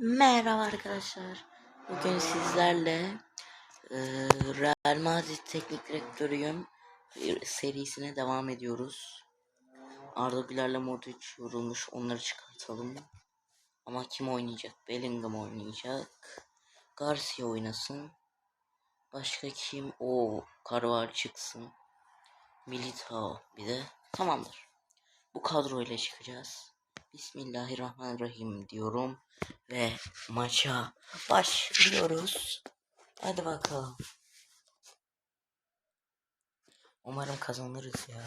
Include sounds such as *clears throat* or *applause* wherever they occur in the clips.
Merhaba arkadaşlar. Bugün sizlerle e, Real Madrid Teknik Direktörüyüm serisine devam ediyoruz. Arda Güler'le Modric yorulmuş. Onları çıkartalım. Ama kim oynayacak? Bellingham oynayacak. Garcia oynasın. Başka kim? O Carvalho çıksın. Militao bir de. Tamamdır. Bu kadroyla çıkacağız. Bismillahirrahmanirrahim diyorum ve maça başlıyoruz. Hadi bakalım. Umarım kazanırız ya.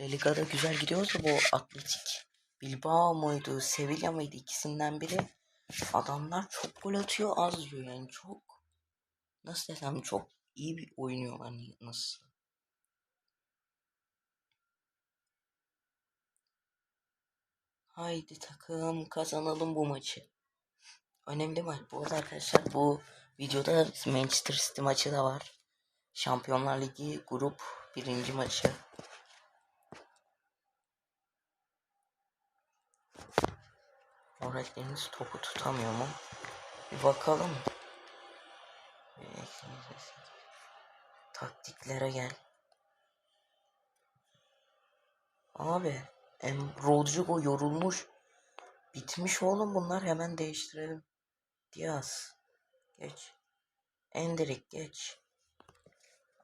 La Liga'da güzel gidiyorsa bu Atletik Bilbao muydu, Sevilla mıydı ikisinden biri. Adamlar çok gol atıyor, az yiyor yani çok. Nasıl desem çok iyi bir oynuyorlar nasıl. Haydi takım kazanalım bu maçı. Önemli maç. Bu arada arkadaşlar bu videoda Manchester City maçı da var. Şampiyonlar Ligi grup birinci maçı. Öğretmenimiz topu tutamıyor mu? Bir bakalım. Taktiklere gel. Abi Rodrigo yorulmuş. Bitmiş oğlum bunlar hemen değiştirelim. Diaz. Geç. Enderik geç.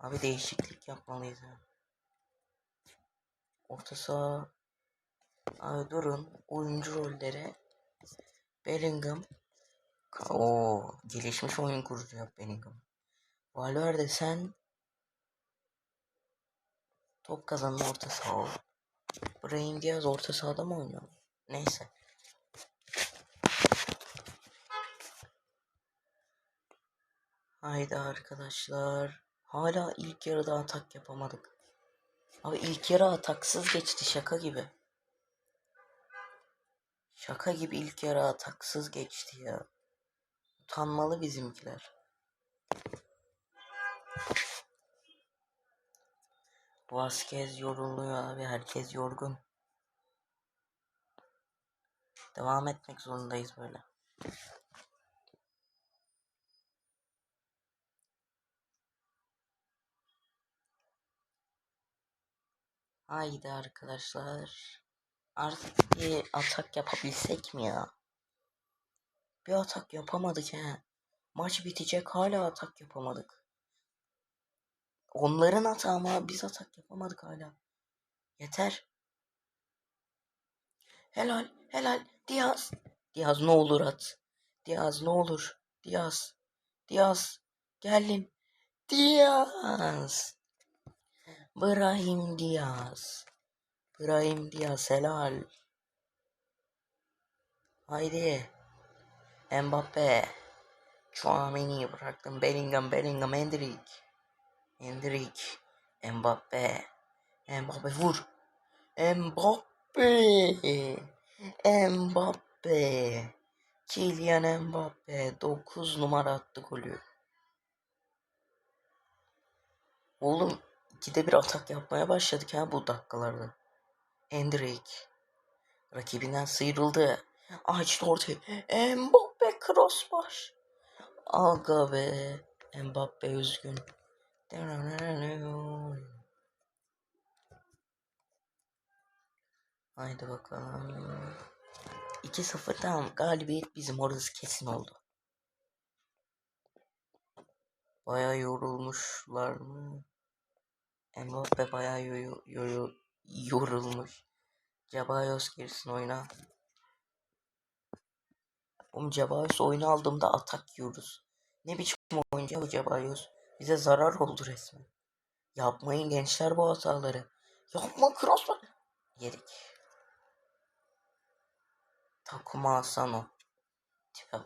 Abi değişiklik yapmalıyız. Ha. Orta saha. Abi durun. Oyuncu rolleri. Bellingham. O gelişmiş oyun kurucu yap Bellingham. Valverde sen top kazanan orta saha ol. Brahim Diaz orta sahada mı oynuyor? Neyse. Haydi arkadaşlar. Hala ilk yarıda atak yapamadık. Abi ilk yarı ataksız geçti şaka gibi. Şaka gibi ilk yarı ataksız geçti ya. Utanmalı bizimkiler. Vasquez yoruluyor abi. Herkes yorgun. Devam etmek zorundayız böyle. Haydi arkadaşlar. Artık bir atak yapabilsek mi ya? Bir atak yapamadık he. Maç bitecek hala atak yapamadık. Onların hata ama biz atak yapamadık hala. Yeter. Helal, helal. Diaz. Diaz ne olur at. Diaz ne olur. Diaz. Diaz. Gelin. Diaz. Brahim Diaz. Brahim Diaz helal. Haydi. Mbappe. Chouameni bıraktım. Bellingham, Bellingham, Hendrik. Hendrik. Mbappe. Mbappe vur. Mbappe. Mbappe. Kylian Mbappe 9 numara attı golü. Oğlum ikide bir atak yapmaya başladık ha bu dakikalarda. Hendrik. Rakibinden sıyrıldı. Açtı ortaya. Mbappe crossbar. Aga be. Mbappe üzgün. Haydi bakalım. 2-0 tamam. Galibiyet bizim orası kesin oldu. Baya yorulmuşlar mı? Mbappe baya yo yo yorulmuş. Cebayos girsin oyuna. Oğlum Cebayos oyunu aldığımda atak yiyoruz. Ne biçim oyuncu bu Cebayos? Bize zarar oldu resmen. Yapmayın gençler bu hataları. Yapma crossbar. Yedik. Takuma Asano. Tipe.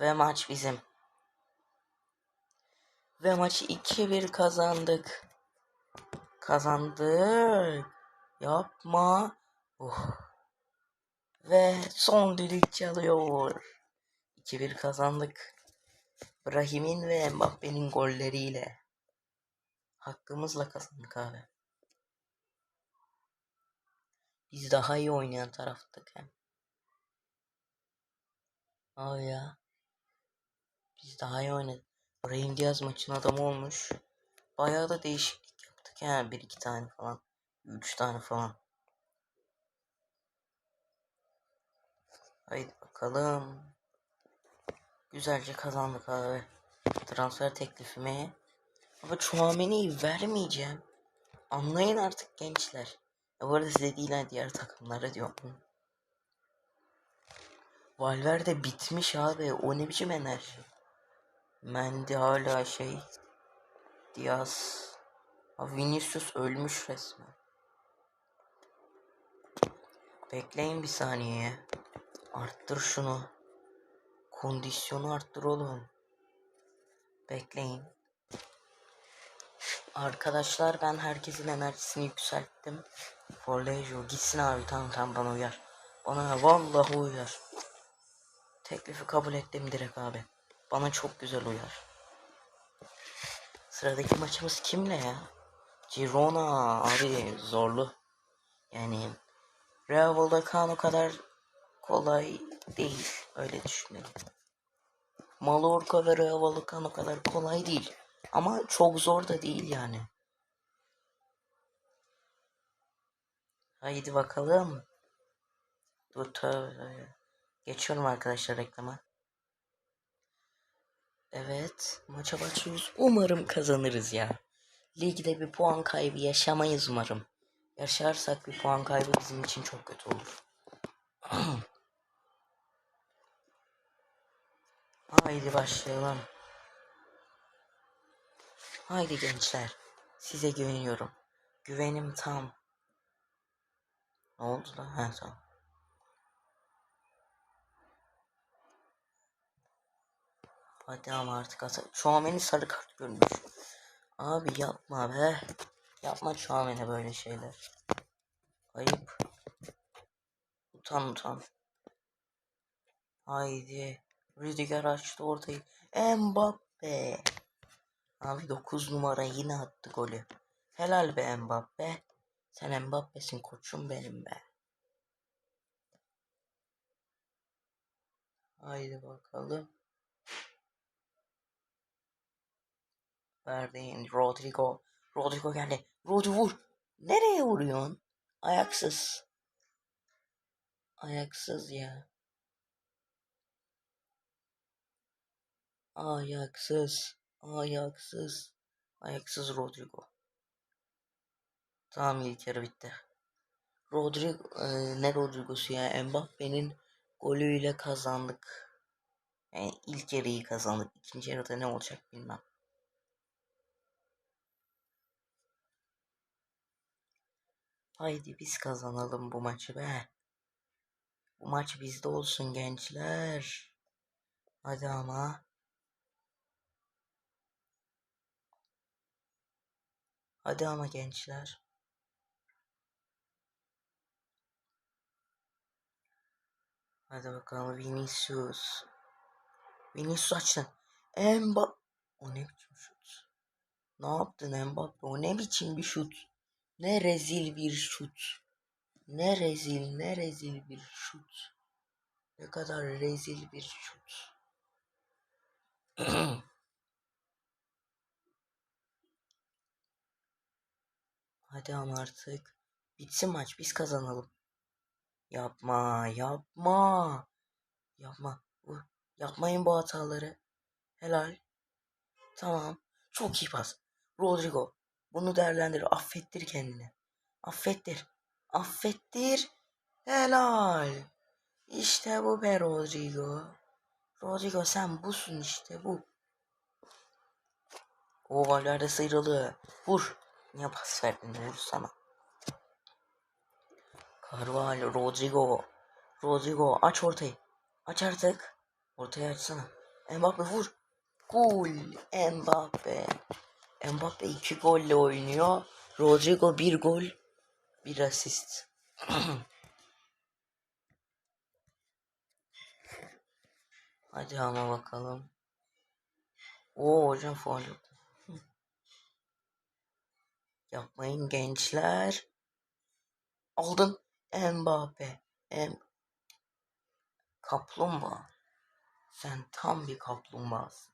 Ve maç bizim. Ve maçı 2-1 kazandık. Kazandık. Yapma. Uh. Ve son düdük çalıyor. 2-1 kazandık. Brahim'in ve Mbappe'nin golleriyle. Hakkımızla kazandık abi. Biz daha iyi oynayan taraftık hem. Aa ya. Biz daha iyi oynadık. Brahim Diaz maçın adamı olmuş. Bayağı da değişiklik yaptık yani bir iki tane falan. Üç tane falan. Haydi bakalım. Güzelce kazandık abi. Transfer teklifimi. Ama Chouameni'yi vermeyeceğim. Anlayın artık gençler. Ya bu arada size değil diğer takımlara diyorum. Valverde bitmiş abi. O ne biçim enerji. Mendy hala şey. Diaz. Abi Vinicius ölmüş resmen. Bekleyin bir saniye. Arttır şunu. Kondisyonu arttır oğlum. Bekleyin. Arkadaşlar ben herkesin enerjisini yükselttim. Forlejo gitsin abi tamam tamam bana uyar. Bana vallahi uyar. Teklifi kabul ettim direkt abi. Bana çok güzel uyar. Sıradaki maçımız kimle ya? Girona abi zorlu. Yani Real Vallecano kadar kolay değil. Öyle düşünelim. Mallorca ve Real Vallecano kadar kolay değil. Ama çok zor da değil yani. Haydi bakalım. Dur tabii. Geçiyorum arkadaşlar reklama. Evet, maça başlıyoruz. Umarım kazanırız ya. Ligde bir puan kaybı yaşamayız umarım. Yaşarsak bir puan kaybı bizim için çok kötü olur. *clears throat* Haydi başlayalım. Haydi gençler. Size güveniyorum. Güvenim tam. Ne oldu lan? Ha tamam. Hadi ama artık ata. Şu an beni sarı kart görmüş. Abi yapma be. Yapma şu an beni böyle şeyler. Ayıp. Utan utan. Haydi. Rüdiger açtı ortayı. Mbappe. Abi 9 numara yine attı golü. Helal be Mbappe. Sen Mbappe'sin koçum benim be. Haydi bakalım. Verdiğin Rodrigo. Rodrigo geldi. Rodri vur. Nereye vuruyorsun? Ayaksız. Ayaksız ya. Ayaksız. Ayaksız. Ayaksız Rodrigo. Tamam ilk yarı bitti. Rodrigo e, ne Rodrigo'su ya Mbappe'nin golüyle kazandık. Yani ilk yarıyı kazandık. İkinci yarıda ne olacak bilmem. Haydi biz kazanalım bu maçı be. Bu maç bizde olsun gençler. Hadi ama. Hadi ama gençler. Hadi bakalım Vinicius. Vinicius açtı. Mbappe. O ne biçim şut? Ne yaptın Mbappe? O ne biçim bir şut? Ne rezil bir şut. Ne rezil ne rezil bir şut. Ne kadar rezil bir şut. *clears throat* Hadi ama artık. Bitsin maç biz kazanalım. Yapma yapma. Yapma. Yapmayın bu hataları. Helal. Tamam. Çok iyi pas. Rodrigo. Bunu değerlendir. Affettir kendini. Affettir. Affettir. Helal. İşte bu be Rodrigo. Rodrigo sen busun işte bu. O Valverde sıyrılı. Vur. Niye pas verdin? Vur sana. Carvalho, Rodrigo. Rodrigo aç ortayı. Aç artık. Ortaya açsana. Mbappe vur. Gol. Mbappe. Mbappe iki golle oynuyor. Rodrigo bir gol. Bir asist. *clears throat* Hadi ama bakalım. Oo hocam faul yaptı. Yapmayın gençler. Aldın. Mbappe. Em Kaplumbağa. Sen tam bir kaplumbağasın.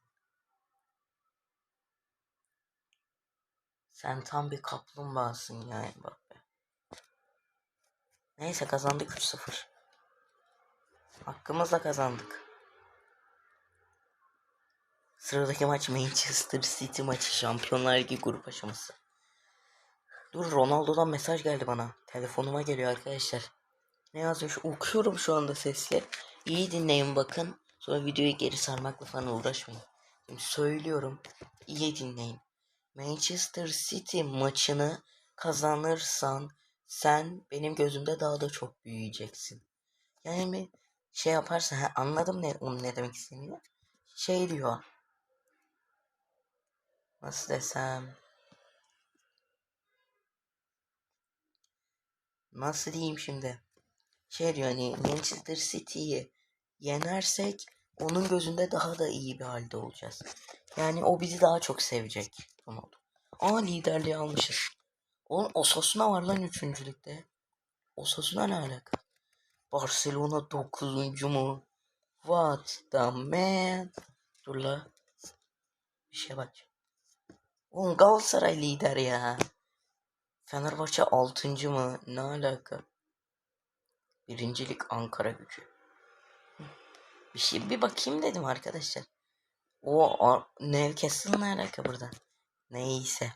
Sen tam bir kaplumbağasın ya Mbappe. Neyse kazandık 3-0. Hakkımızla kazandık. Sıradaki maç Manchester City maçı Şampiyonlar Ligi grup aşaması. Dur Ronaldo'dan mesaj geldi bana. Telefonuma geliyor arkadaşlar. Ne yazmış? Okuyorum şu anda sesli. İyi dinleyin bakın. Sonra videoyu geri sarmakla falan uğraşmayın. Şimdi söylüyorum. İyi dinleyin. Manchester City maçını kazanırsan sen benim gözümde daha da çok büyüyeceksin. Yani şey yaparsan ha, anladım ne onun ne demek istediğini. Şey diyor. Nasıl desem? Nasıl diyeyim şimdi? Şey diyor hani Manchester City'yi yenersek onun gözünde daha da iyi bir halde olacağız. Yani o bizi daha çok sevecek. Ronaldo. Aa liderliği almışız. Oğlum Osasuna var lan üçüncülükte. Osasuna ne alaka? Barcelona 9. mu? What the man? Dur la. Bir şey bak. Oğlum Galatasaray lider ya. Fenerbahçe 6. mı? Ne alaka? Birincilik Ankara gücü. Bir şey bir bakayım dedim arkadaşlar. O a- Newcastle ne alaka burada? Neyse.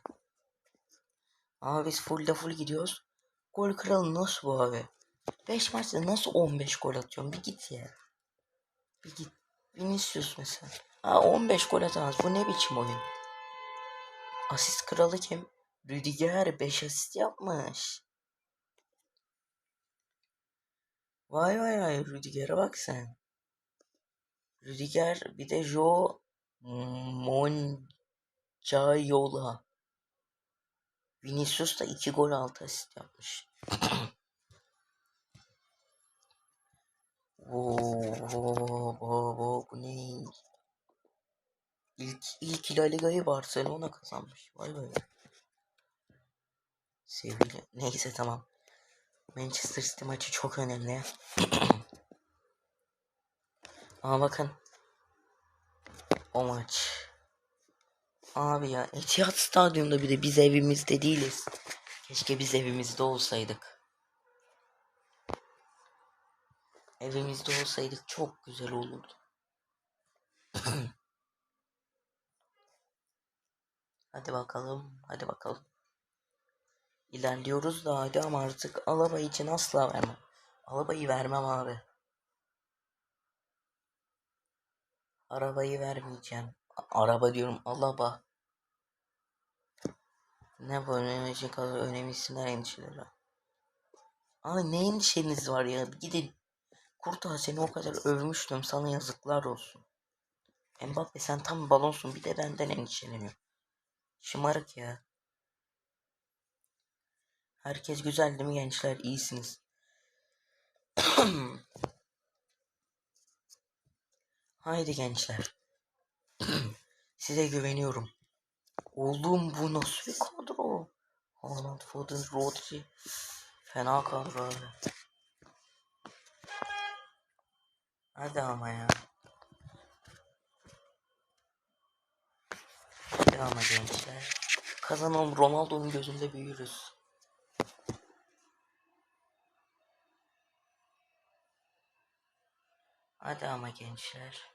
Abi biz full de full gidiyoruz. Gol kralı nasıl bu abi? 5 maçta nasıl 15 gol atıyorsun? Bir git ya. Bir git. Vinicius mesela. Ha 15 gol atamaz. Bu ne biçim oyun? Asist kralı kim? Rüdiger 5 asist yapmış. Vay vay vay Rüdiger'e bak sen. Rüdiger bir de Jo Moncayola. Vinicius da 2 gol 6 asist yapmış. *clears throat* Oo, bu, bu ne? İlk, ilk La Liga'yı Barcelona kazanmış. Vay vay. Sevgili. Neyse tamam. Manchester City maçı çok önemli. *clears throat* Ama bakın. O maç. Abi ya Etihad Stadyumunda bir de biz evimizde değiliz. Keşke biz evimizde olsaydık. Evimizde olsaydık çok güzel olurdu. *clears throat* hadi bakalım, hadi bakalım. İlerliyoruz da hadi ama artık Alaba için asla vermem. Alabayı vermem abi. Arabayı vermeyeceğim. Araba diyorum Alaba. Ne bu benim için kadar önemli isimler endişeleri. Abi ne endişeniz var ya gidin. Kurtağı seni o kadar övmüştüm sana yazıklar olsun. Mbappe sen tam balonsun bir de benden endişeleniyor. Şımarık ya. Herkes güzel değil mi gençler? İyisiniz. *clears throat* Haydi gençler. *clears throat* Size güveniyorum. Oğlum bu nasıl bir kadro? Haaland, Foden, Rodri. Fena kadro abi. Hadi ama ya. Hadi ama gençler. Kazanalım Ronaldo'nun gözünde büyürüz. Hadi ama gençler.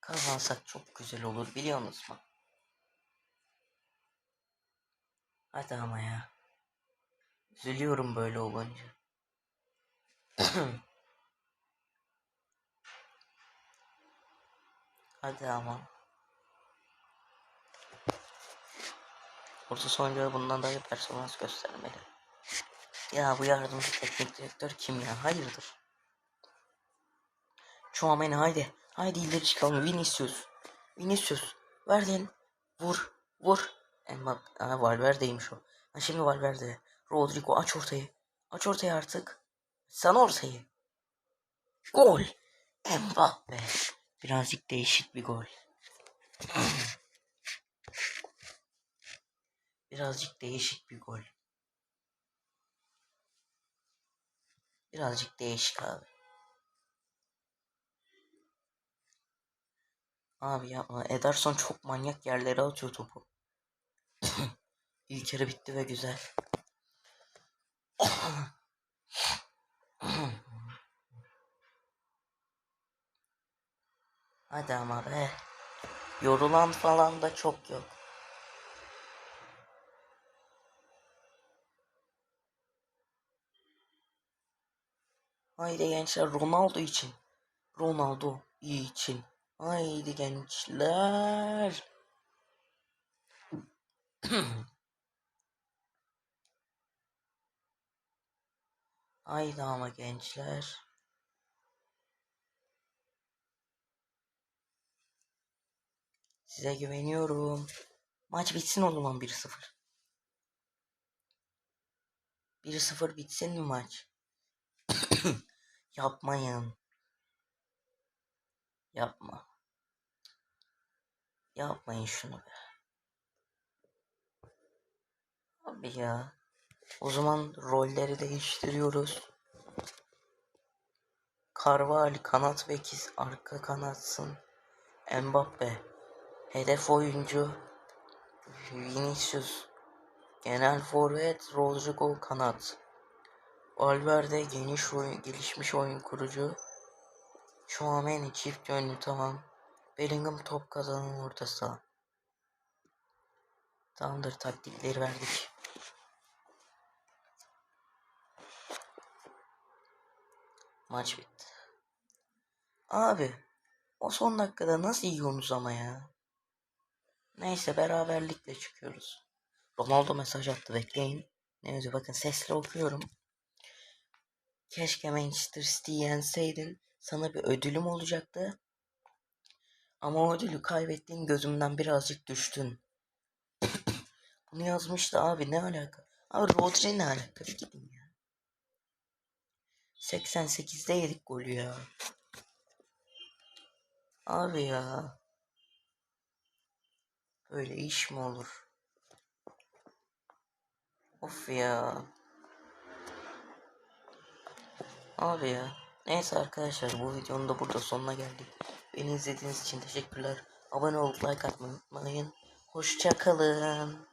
Kazansak çok güzel olur biliyor musun? Hadi ama ya. Üzülüyorum böyle olunca. *clears throat* Hadi ama. Orta sonuncuya bundan daha iyi performans göstermeli. Ya bu yardımcı teknik direktör kim ya? Hayırdır? Chouameni haydi. Haydi ileri çıkalım. Vinicius. Vinicius. Verdin. Vur. Vur. Mbappe. Aa, Valverde'ymiş o. Ha, şimdi Valverde. Rodrigo aç ortayı. Aç ortayı artık. Sana ortayı. Gol. Mbappe. Birazcık değişik bir gol. Birazcık değişik bir gol. Birazcık değişik abi. Abi yapma. Ederson çok manyak yerlere atıyor topu. İlk yarı bitti ve güzel. Hadi ama be. Yorulan falan da çok yok. Haydi gençler Ronaldo için. Ronaldo için. Haydi gençler. *clears throat* Haydi ama gençler. Size güveniyorum. Maç bitsin o zaman 1-0. 1-0 bitsin mi maç? *clears throat* Yapmayın. Yapma. Yapmayın şunu be. Abi ya. O zaman rolleri değiştiriyoruz. Carvalho kanat bekiz arka kanatsın. Mbappe hedef oyuncu. Vinicius genel forvet. Rodrigo kanat. Valverde geniş oyun, gelişmiş oyun kurucu. Chouameni çift yönlü tamam. Bellingham top kazanan orta saha. Tamamdır taktikleri verdik. Maç bitti. Abi o son dakikada nasıl yiyorsunuz ama ya? Neyse beraberlikle çıkıyoruz. Ronaldo mesaj attı bekleyin. Ne yazıyor bakın sesle okuyorum. Keşke Manchester City'yi yenseydin. Sana bir ödülüm olacaktı. Ama o ödülü kaybettiğin gözümden birazcık düştün. Bunu yazmıştı abi ne alaka? Abi Rodri ne alaka? Gidin ya. 88'de yedik golü ya. Abi ya. Böyle iş mi olur? Of ya. Abi ya. Neyse arkadaşlar bu videonun da burada sonuna geldik. Beni izlediğiniz için teşekkürler. Abone olup like atmayı unutmayın. Hoşçakalın.